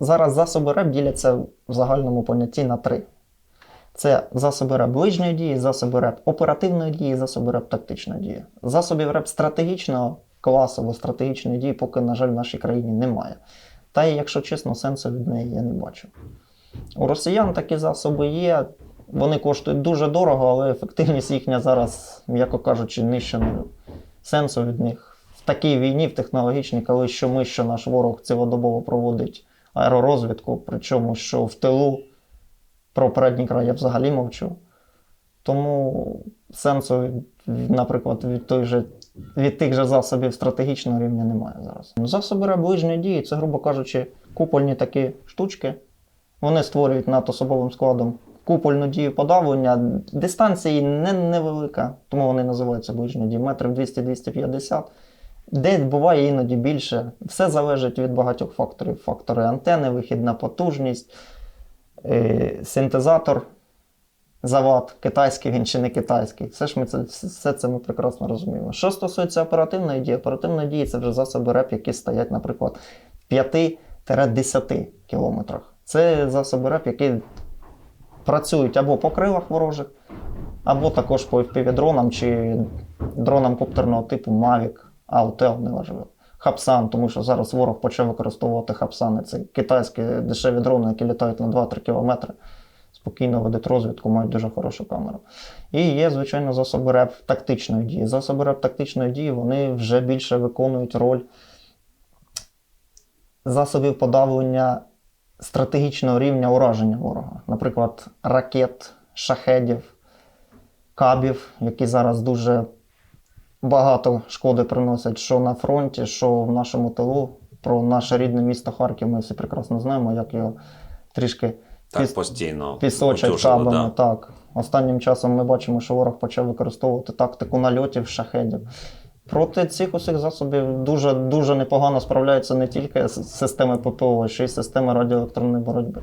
зараз засоби РЕП діляться в загальному понятті на три. Це засоби РЕП ближньої дії, засоби РЕП оперативної дії, засоби РЕП тактичної дії. Засобів РЕП стратегічного класу або стратегічної дії, поки, на жаль, в нашій країні немає. Та й, якщо чесно, сенсу від неї я не бачу. У росіян такі засоби є. Вони коштують дуже дорого, але ефективність їхня зараз, м'яко кажучи, нижче нулю. Сенсу від них в такій війні, в технологічній, коли що ми, що наш ворог цілодобово проводить аеророзвідку, причому що в тилу про передній край я взагалі мовчу. Тому сенсу, наприклад, від, той же, від тих же засобів стратегічного рівня немає зараз. Засоби РЕБ ближньої дії це, грубо кажучи, купольні такі штучки. Вони створюють над особовим складом купольну дію подавлення. Дистанція не невелика, тому вони називаються ближньою дією, метрів 200-250. Де буває іноді більше. Все залежить від багатьох факторів. Фактори антени, вихідна потужність, е, синтезатор, завод, китайський він чи не китайський. Все ж ми це, все це ми прекрасно розуміємо. Що стосується оперативної дії, оперативної дії це вже засоби РЕП, які стоять, наприклад, в 5-10 кілометрах. Це засоби РЕП, які працюють або по крилах ворожих, або також по FPV-дронам чи дронам коптерного типу Mavic, AUTEL, неважливо. Хапсан, тому що зараз ворог почав використовувати хапсани. Це китайські дешеві дрони, які літають на 2-3 кілометри. Спокійно ведуть розвідку, мають дуже хорошу камеру. І є, звичайно, засоби РЕП тактичної дії. Засоби РЕП тактичної дії вони вже більше виконують роль засобів подавлення стратегічного рівня ураження ворога. Наприклад, ракет, шахедів, кабів, які зараз дуже багато шкоди приносять, що на фронті, що в нашому тилу. Про наше рідне місто Харків ми всі прекрасно знаємо, як його трішки Так, піс- постійно. пісочать кабами. да. Так. Останнім часом ми бачимо, що ворог почав використовувати тактику нальотів, шахедів. Проти цих усіх засобів дуже, дуже непогано справляються не тільки системи ППО, а ще й системи радіоелектронної боротьби.